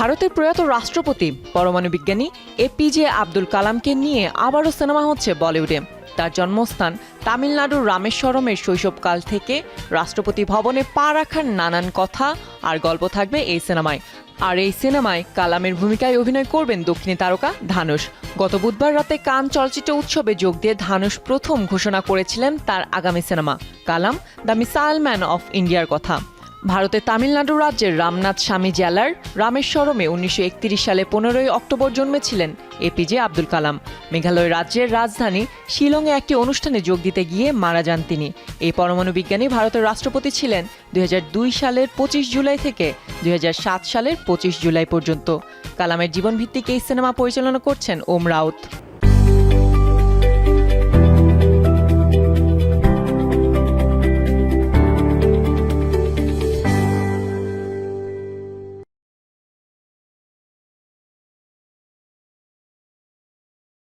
ভারতের প্রয়াত রাষ্ট্রপতি, পরমাণু বিজ্ঞানী এপিজে আব্দুল কালামকে নিয়ে আবারও সিনেমা হচ্ছে বলিউডে। তার জন্মস্থান তামিলনাড়ুর রামেশ্বরমের শৈশবকাল থেকে রাষ্ট্রপতি ভবনে পা রাখার নানান কথা আর গল্প থাকবে এই সিনেমায়। আর এই সিনেমায় কালামের ভূমিকায় অভিনয় করবেন দক্ষিণী তারকা ধানুষ গত বুধবার রাতে কান চলচ্চিত্র উৎসবে যোগ দিয়ে ধানুষ প্রথম ঘোষণা করেছিলেন তার আগামী cinema. Kalam, the missile man of ইন্ডিয়ার কথা। ভারতের তামিলনাড়ু রাজ্যের রামনাথ স্বামী জেলার রামেশ্বরমে উনিশশো একত্রিশ সালে পনেরোই অক্টোবর জন্মেছিলেন এপিজে আব্দুল কালাম। মেঘালয় রাজ্যের রাজধানী শিলংয়ে একটি অনুষ্ঠানে যোগ দিতে গিয়ে মারা যান তিনি। এই পরমাণু বিজ্ঞানী ভারতের রাষ্ট্রপতি ছিলেন দুই হাজার দুই সালের পঁচিশ জুলাই থেকে দুই হাজার সাত সালের পঁচিশ জুলাই পর্যন্ত। কালামের জীবনভিত্তিক এই সিনেমা পরিচালনা করছেন ওম রাউত।